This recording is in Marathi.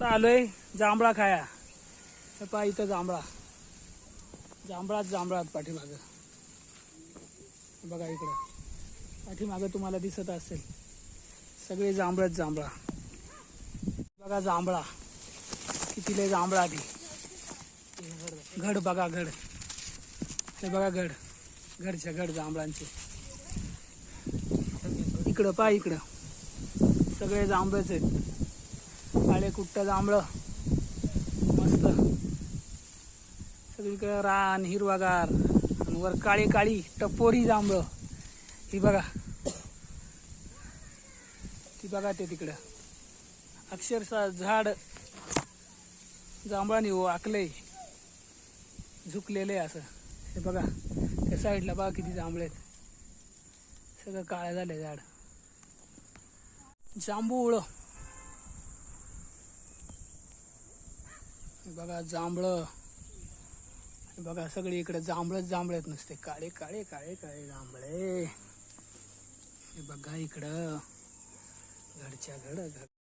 आलोय जांभळा खाया. हे पहा इथं जांभळा. जांभळाच जांभळात पाठीमागं. बघा इकडं. पाठीमागं तुम्हाला दिसत असेल. सगळे जांभळच जांभळा. बघा जांभळा. किती लय जांभळा आधी घड बघा घड. हे बघा घड. घडच्या घड जांभळांचे. इकडं पहा इकडं. सगळे जांभळच आहेत. काळे कुट्ट जांभळं. मस्त. सगळीकडे रान हिरवागार. आणि वर काळी काळी टपोरी जांभळं. ही बघा. ती बघा ते तिकडं. अक्षरशः झाड जांभळाने हो आकले झुकलेले असं. हे बघा. त्या साईडला बघा किती जांभळे आहेत. सगळं काळं झालंय झाड. जांभूळ. बघा जांभळं. बघा सगळी इकडे जांभळच जांभळत नसते. काळे काळे काळे काळे जांभळे. हे बघा इकडं. घडच्या घड घड